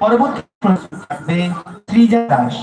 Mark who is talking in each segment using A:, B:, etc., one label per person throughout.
A: পরবর্তী প্রশ্ন থাকবে ত্রিজা দাস।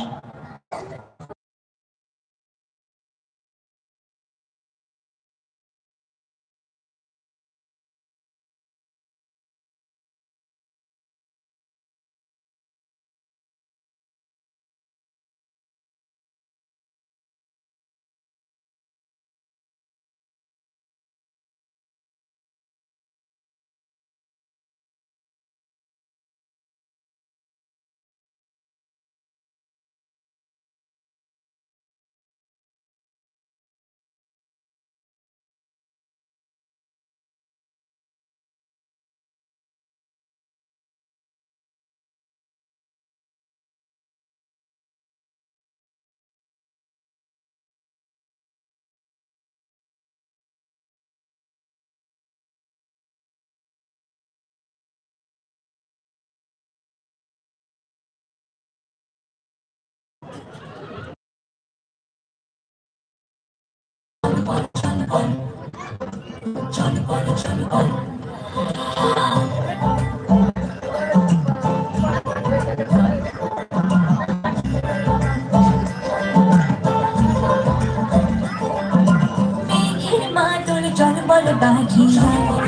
B: মেঘের মাদল জলবল বাজিয়া মেঘের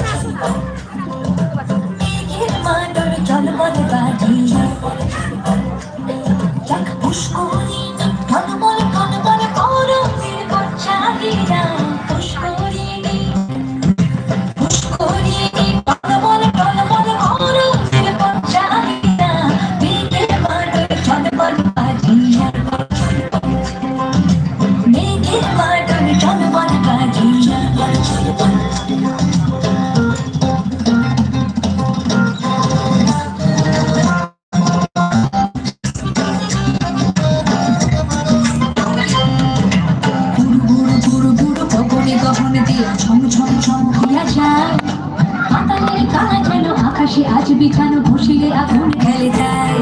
B: আকাশে আজ বিছানো বসিলে আগুন খেলে যায়।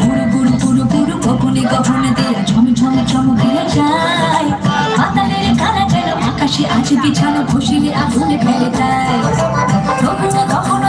B: গুরু গুরু বুড়ো বুড়ো গগনে গহনে দিয়ে ছম ছম ছম হইয়া যায়। পাতালের কানা যেন আকাশে আজ বিছানো বসিলে আগুন খেলে যায়। কখনো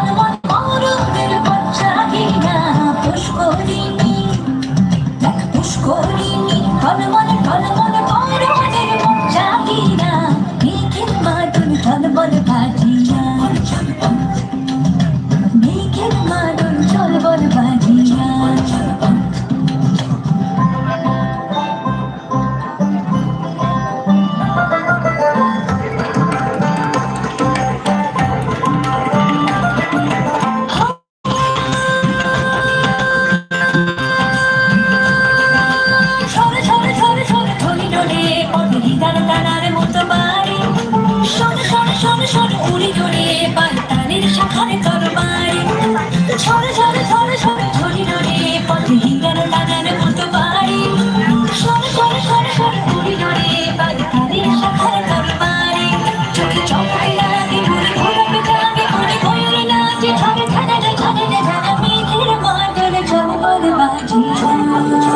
B: So.